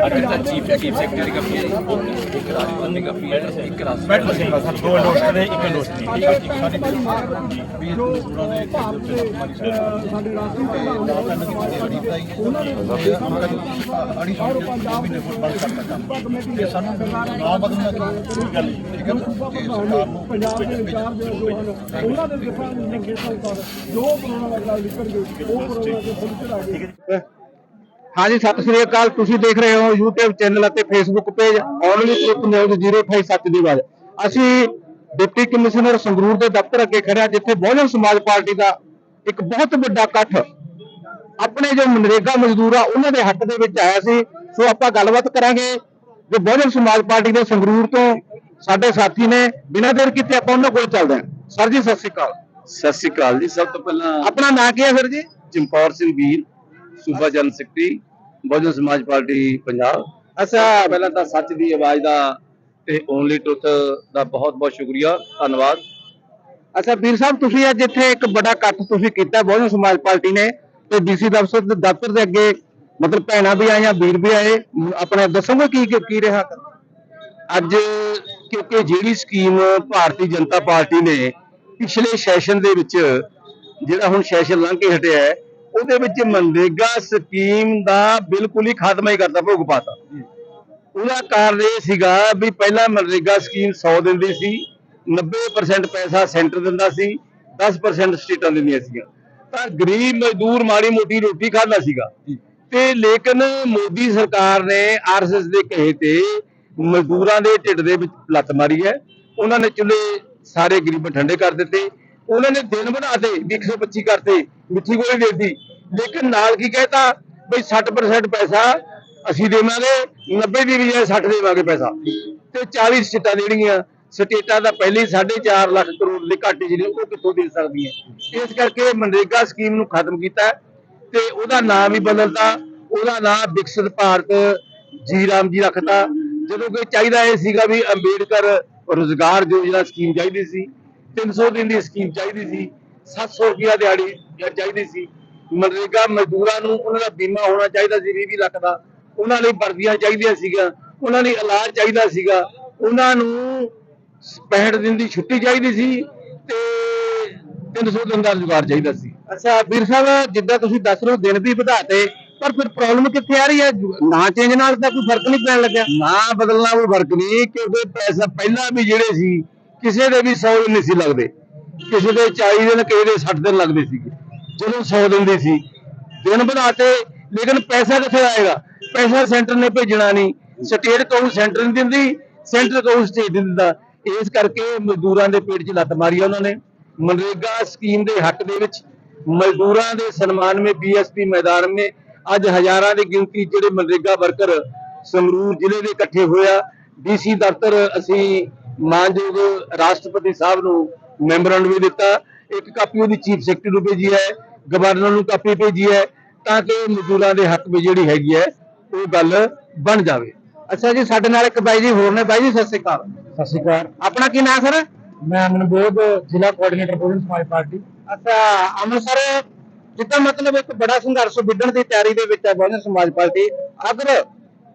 ਅਗਰ ਤਾਂ chief chief secretary copy ਹੈ ਜੀ। ਇੱਕ ਰਾਜਪਾਲ ਦੀ ਕਾਪੀ ਹੈ। ਇੱਕ ਰਾਜ ਬੈਠੋ ਸਿੰਘ ਸਰ ਦੋ ਇੰਡੋਸਟ ਨੇ ਇੱਕ ਇੰਡੋਸਟ ਨਹੀਂ ਠੀਕ ਹੈ ਜੀ ਸਾਡੀ ਜੋ ਭਾਰਤ ਦੇ ਅਹ, ਸਾਡੇ ਰਾਸ਼ਟਰੀ ਔਰ ਪੰਜਾਬ ਦੇ ਸਾਨੂੰ ਨਾ ਬਦਲਣਾ ਕੋਈ ਗੱਲ ਨਹੀਂ ਠੀਕ ਹੈ ਨਾ ਤੇ ਸਰਕਾਰ ਨੂੰ ਪੰਜਾਬ ਦੇ ਇੰਚਾਰਜ ਜੋ ਹਨ ਉਹਨਾਂ ਦੇ ਦਿਫਾਂ ਨਿਰਦੇਸ਼ਾਂ ਅਨੁਸਾਰ ਜੋ ਕਰੋਨਾ ਦਾ ਨਿਕਲ ਗਏ ਉਹ ਕਰੋਨਾ ਦੇ ਫੁੱਲ ਚੜਾ ਗਏ। ਹਾਂਜੀ ਸਤਿ ਸ੍ਰੀ ਅਕਾਲ। ਤੁਸੀਂ ਦੇਖ ਰਹੇ ਹੋ YouTube ਚੈਨਲ ਅਤੇ Facebook page only trip news 05 ਸੱਚ ਦੀ ਆਵਾਜ਼। ਅਸੀਂ ਡਿਪਟੀ ਕਮਿਸ਼ਨਰ ਸੰਗਰੂਰ ਦੇ ਦਫ਼ਤਰ ਅੱਗੇ ਖੜਿਆ ਜਿੱਥੇ ਬਹੁਜਨ ਸਮਾਜ ਪਾਰਟੀ ਦਾ ਇੱਕ ਬਹੁਤ ਵੱਡਾ ਇਕੱਠ ਆਪਣੇ ਜੋ ਮਨਰੇਗਾ ਮਜ਼ਦੂਰ ਆ ਉਹਨਾਂ ਦੇ ਹੱਕ ਦੇ ਵਿੱਚ ਆਇਆ ਸੀ। ਸੋ ਆਪਾਂ ਗੱਲਬਾਤ ਕਰਾਂਗੇ ਜੋ ਬਹੁਜਨ ਸਮਾਜ ਪਾਰਟੀ ਦੇ ਸੰਗਰੂਰ ਤੋਂ ਸਾਡੇ ਸਾਥੀ ਨੇ। ਬਿਨਾਂ ਦੇਰ ਕੀਤੇ ਆਪਾਂ ਉਹਨਾਂ ਕੋਲ ਚੱਲਦੇ ਹਾਂ। ਸਰ ਜੀ ਸਤਿ ਸ੍ਰੀ ਅਕਾਲ। ਸਤਿ ਸ਼੍ਰੀ ਅਕਾਲ ਜੀ। ਸਭ ਤੋਂ ਪਹਿਲਾਂ ਆਪਣਾ ਨਾਂ ਕੀ ਹੈ ਸਰ ਜੀ? ਚੰਪੌਰ ਸਿੰਘ ਵੀਰ। ਸੂਬਾ ਜਨ ਸੈਕਟਰੀ ਬਹੁਜਨ ਸਮਾਜ ਪਾਰਟੀ ਪੰਜਾਬ। ਅੱਛਾ, ਪਹਿਲਾਂ ਤਾਂ ਸੱਚ ਦੀ ਆਵਾਜ਼ ਦਾ ਤੇ ਓਨਲੀ ਟਰੁੱਥ ਦਾ ਬਹੁਤ ਬਹੁਤ ਸ਼ੁਕਰੀਆ, ਧੰਨਵਾਦ। ਅੱਛਾ, ਵੀਰ ਸਾਹਿਬ, ਤੁਸੀਂ ਅੱਜ ਇੱਥੇ ਇੱਕ ਵੱਡਾ ਇਕੱਠ ਤੁਸੀਂ ਕੀਤਾ, ਬਹੁਜਨ ਸਮਾਜ ਪਾਰਟੀ ਨੇ ਤੇ ਡੀਸੀ ਦਫ਼ਤਰ ਦੇ ਦਫ਼ਤਰ ਦੇ ਅੱਗੇ ਮਤਲਬ ਭੈਣਾਂ ਵੀ ਆਈਆਂ, ਵੀਰ ਵੀ ਆਏ। ਆਪਣੇ ਦੱਸੋਗੇ ਕੀ- ਕੀ ਰਿਹਾ? ਅੱਜ ਕਿਉਂਕਿ ਜਿਹੜੀ ਸਕੀਮ ਭਾਰਤੀ ਜਨਤਾ ਪਾਰਟੀ ਨੇ ਪਿਛਲੇ ਸੈਸ਼ਨ ਦੇ ਵਿੱਚ, ਜਿਹੜਾ ਹੁਣ ਸੈਸ਼ਨ ਲੰਘ ਕੇ ਹਟਿਆ ਹੈ ਉਹਦੇ ਵਿੱਚ ਮਨਰੇਗਾ ਸਕੀਮ ਦਾ ਬਿਲਕੁਲ ਹੀ ਖਾਤਮਾ ਹੀ ਕਰਤਾ ਭੋਗ ਪਾਤਾ ਉਹਦਾ ਕਾਰਨ ਇਹ ਸੀਗਾ ਵੀ ਪਹਿਲਾਂ ਮਨਰੇਗਾ ਸਕੀਮ 100 ਦਿੰਦੀ ਸੀ 90% ਪੈਸਾ ਸੈਂਟਰ ਦਿੰਦਾ ਸੀ 10% ਸਟੇਟਾਂ ਦਿੰਦੀਆਂ ਸੀਗੀਆਂ। ਤਾਂ ਗਰੀਬ ਮਜ਼ਦੂਰ ਮਾੜੀ ਮੋਟੀ ਰੋਟੀ ਖਾਂਦਾ ਸੀਗਾ। ਤੇ ਲੇਕਿਨ ਮੋਦੀ ਸਰਕਾਰ ਨੇ ਆਰਐਸਐਸ ਦੇ ਕਹੇ ਤੇ ਮਜ਼ਦੂਰਾਂ ਦੇ ਢਿੱਡ ਦੇ ਵਿੱਚ ਲੱਤ ਮਾਰੀ ਹੈ। ਉਹਨਾਂ ਨੇ ਚੁੱਲ੍ਹੇ ਸਾਰੇ ਗਰੀਬ ਠੰਡੇ ਕਰ ਦਿੱਤੇ। ਉਹਨਾਂ ਨੇ ਦਿਨ ਬਣਾਤੇ ਵੀ 125 ਕਰਤੇ, ਮਿੱਠੀ ਗੋਲੀ ਦੇ ਦਿੱਤੀ। ਲੇਕਿਨ ਨਾਲ ਕੀ ਕਹਿਤਾ ਬਈ 60% ਪੈਸਾ ਅਸੀਂ ਦੇਵਾਂਗੇ 90 ਦੀ ਬਜਾਏ 60 ਦੇਵਾਂਗੇ ਪੈਸਾ। ਤੇ 40 ਸਟੇਟਾਂ ਦੇਣਗੀਆਂ। ਸਟੇਟਾਂ ਦਾ ਪਹਿਲੇ 4.5 ਲੱਖ ਕਰੋੜ ਦੇ ਘਾਟੇ ਜਿਹੜੇ ਉਹ ਕਿੱਥੋਂ ਦੇ ਸਕਦੀਆਂ ਇਸ ਕਰਕੇ ਮਨਰੇਗਾ ਸਕੀਮ ਨੂੰ ਖਤਮ ਕੀਤਾ ਤੇ ਉਹਦਾ ਨਾਮ ਹੀ ਬਦਲਤਾ। ਉਹਦਾ ਨਾਮ ਵਿਕਸਿਤ ਭਾਰਤ ਜੀ ਰਾਮ ਜੀ ਰੱਖਤਾ। ਜਦੋਂ ਕਿ ਚਾਹੀਦਾ ਇਹ ਸੀਗਾ ਵੀ ਅੰਬੇਡਕਰ ਰੋਜ਼ਗਾਰ ਯੋਜਨਾ ਸਕੀਮ ਚਾਹੀਦੀ ਸੀ। 300 ਦਿਨ ਦੀ ਸਕੀਮ ਚਾਹੀਦੀ ਸੀ 700 ਰੁਪਿਆ ਦਿਹਾੜੀ ਚਾਹੀਦੀ ਸੀ। ਮਨਰੇਗਾ ਮਜ਼ਦੂਰਾਂ ਨੂੰ ਉਹਨਾਂ ਦਾ ਬੀਮਾ ਹੋਣਾ ਚਾਹੀਦਾ ਸੀ 20 ਲੱਖ ਦਾ। ਉਹਨਾਂ ਲਈ ਵਰਦੀਆਂ ਚਾਹੀਦੀਆਂ ਸੀਗੀਆਂ ਉਹਨਾਂ ਲਈ ਇਲਾਜ ਚਾਹੀਦਾ ਸੀਗਾ। ਉਹਨਾਂ ਨੂੰ 65 ਦਿਨ ਦੀ ਛੁੱਟੀ ਚਾਹੀਦੀ ਸੀ ਤੇ 300 ਦਿਨ ਦਾ ਰੁਜ਼ਗਾਰ ਚਾਹੀਦਾ ਸੀ। ਅੱਛਾ ਵੀਰ ਸਾਹਿਬ ਜਿੱਦਾਂ ਤੁਸੀਂ ਦੱਸ ਰਹੇ ਹੋ ਦਿਨ ਵੀ ਵਧਾਤੇ ਪਰ ਫਿਰ ਪ੍ਰੋਬਲਮ ਕਿੱਥੇ ਆ ਰਹੀ ਹੈ? ਨਾ ਚੇਂਜ ਨਾਲ ਤਾਂ ਕੋਈ ਫ਼ਰਕ ਨਹੀਂ ਪੈਣ ਲੱਗਿਆ। ਨਾ ਬਦਲਣਾ ਕੋਈ ਫ਼ਰਕ ਨਹੀਂ ਕਿਉਂਕਿ ਪੈਸਾ ਪਹਿਲਾਂ ਵੀ ਜਿਹੜੇ ਸੀ ਕਿਸੇ ਦੇ ਵੀ 100 ਦਿਨ ਨਹੀਂ ਸੀ ਲੱਗਦੇ। ਕਿਸੇ ਦੇ 40 ਦਿਨ, ਕਿਸੇ ਦੇ 60 ਦਿਨ ਲੱਗਦੇ ਸੀਗੇ ਜਦੋਂ 100 ਦਿਨ ਦੀ ਸੀ, ਦਿਨ ਬਣਾਤੇ, ਲੇਕਿਨ ਪੈਸਾ ਕਿੱਥੇ ਆਏਗਾ? ਪੈਸਾ ਸੈਂਟਰ ਨੇ ਭੇਜਣਾ ਨਹੀਂ। ਸਟੇਟ ਕਹੂ ਸੈਂਟਰ ਨਹੀਂ ਦਿੰਦੀ, ਸੈਂਟਰ ਕਹੂ ਸਟੇਟ ਨਹੀਂ ਦਿੰਦਾ। ਇਸ ਕਰਕੇ ਮਜ਼ਦੂਰਾਂ ਦੇ ਪੇਟ 'ਚ ਲੱਤ ਮਾਰੀ ਉਹਨਾਂ ਨੇ। ਮਨਰੇਗਾ ਸਕੀਮ ਦੇ ਹੱਕ ਦੇ ਵਿੱਚ ਮਜ਼ਦੂਰਾਂ ਦੇ ਸਨਮਾਨ ਮੇ ਬੀਐਸਪੀ ਮੈਦਾਨ ਮੇ ਅੱਜ ਹਜ਼ਾਰਾਂ ਦੀ ਗਿਣਤੀ ਜਿਹੜੇ ਮਨਰੇਗਾ ਵਰਕਰ ਸੰਗਰੂਰ ਜ਼ਿਲ੍ਹੇ ਦੇ ਇਕੱਠੇ ਹੋਇਆ ਡੀਸੀ ਦਫ਼ਤਰ ਅਸੀਂ ਮਾਨਯੋਗ ਰਾਸ਼ਟਰਪਤੀ ਸਾਹਿਬ ਨੂੰ ਮੈਮੋਰੰਡਮ ਵੀ ਦਿੱਤਾ। ਇੱਕ ਕਾਪੀ ਉਹਦੀ ਚੀਫ ਸੈਕਟਰੀ ਨੂੰ ਭੇਜੀ ਹੈ ਗਵਰਨਰ ਨੂੰ ਕਾਪੀ ਭੇਜੀ ਹੈ ਤਾਂ ਕਿ ਮਜ਼ਦੂਰਾਂ ਦੇ ਹੱਕ ਵਿੱਚ ਜਿਹੜੀ ਹੈਗੀ ਹੈ ਉਹ ਗੱਲ ਬਣ ਜਾਵੇ। ਅੱਛਾ ਜੀ ਸਾਡੇ ਨਾਲ ਇੱਕ ਬਾਈ ਜੀ ਹੋਰ ਨੇ। ਬਾਈ ਜੀ ਸਤਿ ਸ੍ਰੀ ਅਕਾਲ। ਸਤਿ ਸ਼੍ਰੀ ਅਕਾਲ। ਆਪਣਾ ਕੀ ਨਾਮ ਸਰ? ਮੈਂ ਅਮਨਬੋਧ ਜ਼ਿਲ੍ਹਾ ਕੋਆਰਡੀਨੇਟਰ ਬਹੁਜਨ ਸਮਾਜ ਪਾਰਟੀ। ਅੱਛਾ ਅੰਮ੍ਰਿਤਸਰ ਜਿੱਦਾਂ ਮਤਲਬ ਇੱਕ ਬੜਾ ਸੰਘਰਸ਼ ਵਿੱਢਣ ਦੀ ਤਿਆਰੀ ਦੇ ਵਿੱਚ ਹੈ ਬਹੁਜਨ ਸਮਾਜ ਪਾਰਟੀ। ਅਗਰ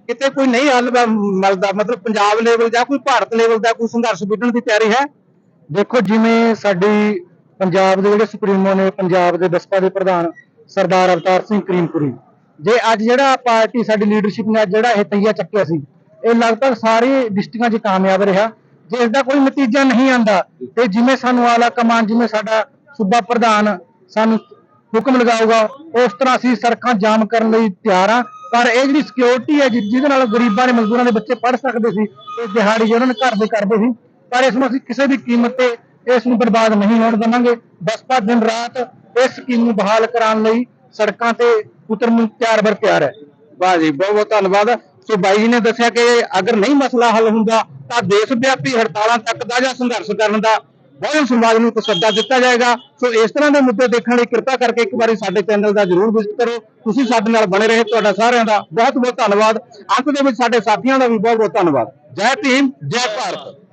ਕਿਤੇ ਕੋਈ ਨਹੀਂ ਹੱਲ ਮਿਲਦਾ, ਮਤਲਬ ਪੰਜਾਬ ਲੈਵਲ ਜਾਂ ਕੋਈ ਭਾਰਤ ਲੈਵਲ ਦਾ ਕੋਈ ਸੰਘਰਸ਼ ਵਿੱਢਣ ਦੀ ਤਿਆਰੀ ਹੈ? ਦੇਖੋ, ਜਿਵੇਂ ਸਾਡੀ ਪੰਜਾਬ ਦੇ ਜਿਹੜੇ ਸੁਪਰੀਮੋ ਨੇ, ਪੰਜਾਬ ਦੇ ਬਸਪਾ ਦੇ ਪ੍ਰਧਾਨ ਸਰਦਾਰ ਅਵਤਾਰ ਸਿੰਘ ਕਰੀਮਪੁਰੀ, ਜੇ ਅੱਜ ਜਿਹੜਾ ਪਾਰਟੀ ਸਾਡੀ ਲੀਡਰਸ਼ਿਪ ਨੇ ਜਿਹੜਾ ਇਹ ਤਈਆ ਚੱਕਿਆ ਸੀ, ਇਹ ਲਗਭਗ ਸਾਰੇ ਡਿਸਟ੍ਰਿਕਟਾਂ 'ਚ ਕਾਮਯਾਬ ਰਿਹਾ। ਜੇ ਇਸ ਦਾ ਕੋਈ ਨਤੀਜਾ ਨਹੀਂ ਆਂਦਾ, ਤੇ ਜਿਵੇਂ ਸਾਨੂੰ ਆਲਾ ਕਮਾਨ, ਜਿਵੇਂ ਸਾਡਾ ਸੂਬਾ ਪ੍ਰਧਾਨ ਸਾਨੂੰ ਹੁਕਮ ਲਗਾਊਗਾ, ਉਸ ਤਰ੍ਹਾਂ ਅਸੀਂ ਸੜਕਾਂ ਜਾਮ ਕਰਨ ਲਈ ਤਿਆਰ ਆ ਪਰ ਇਹ ਜਿਹੜੀ ਸਿਕਿਉਰਿਟੀ ਹੈ, ਜਿ- ਜਿਹਦੇ ਨਾਲ ਗਰੀਬਾਂ ਦੇ ਮਜ਼ਦੂਰਾਂ ਦੇ ਬੱਚੇ ਪੜ੍ਹ ਸਕਦੇ ਸੀ ਤੇ ਦਿਹਾੜੀ ਜਿਹਨਾਂ ਨੇ ਘਰ ਦੇ ਕਰਦੇ ਸੀ, ਪਰ ਇਸ ਨੂੰ ਅਸੀਂ ਕਿਸੇ ਵੀ ਕੀਮਤ ਤੇ ਇਸ ਨੂੰ ਬਰਬਾਦ ਨਹੀਂ ਹੋਣ ਦੇਵਾਂਗੇ। ਬਸਪਾ ਦਿਨ ਰਾਤ ਇਸ ਸਕੀਮ ਨੂੰ ਬਹਾਲ ਕਰਾਉਣ ਲਈ ਸੜਕਾਂ ਤੇ ਉਤਰਨ ਨੂੰ ਤਿਆਰ ਬਰ ਤਿਆਰ ਹੈ। ਵਾਹ ਜੀ ਬਹੁਤ ਬਹੁਤ ਧੰਨਵਾਦ। ਸੋ ਬਾਈ ਜੀ ਨੇ ਦੱਸਿਆ ਕਿ ਅਗਰ ਨਹੀਂ ਮਸਲਾ ਹੱਲ ਹੁੰਦਾ, ਤਾਂ ਦੇਸ਼ ਵਿਆਪੀ ਹੜਤਾਲਾਂ ਤੱਕ ਦਾ ਜਾਂ ਸੰਘਰਸ਼ ਕਰਨ ਦਾ ਬਹੁਜਨ ਸਮਾਜ ਨੂੰ ਇੱਕ ਸੱਦਾ ਦਿੱਤਾ ਜਾਏਗਾ। ਸੋ ਇਸ ਤਰ੍ਹਾਂ ਦੇ ਮੁੱਦੇ ਦੇਖਣ ਲਈ ਕਿਰਪਾ ਕਰਕੇ ਇੱਕ ਵਾਰੀ ਸਾਡੇ ਚੈਨਲ ਦਾ ਜਰੂਰ ਵਿਜ਼ਿਟ ਕਰੋ। ਤੁਸੀਂ ਸਾਡੇ ਨਾਲ ਬਣੇ ਰਹੇ, ਤੁਹਾਡਾ ਸਾਰਿਆਂ ਦਾ ਬਹੁਤ ਬਹੁਤ ਧੰਨਵਾਦ। ਅੰਤ ਦੇ ਵਿੱਚ ਸਾਡੇ ਸਾਥੀਆਂ ਦਾ ਵੀ ਬਹੁਤ ਬਹੁਤ ਧੰਨਵਾਦ। ਜੈ ਭੀਮ, ਜੈ ਭਾਰਤ।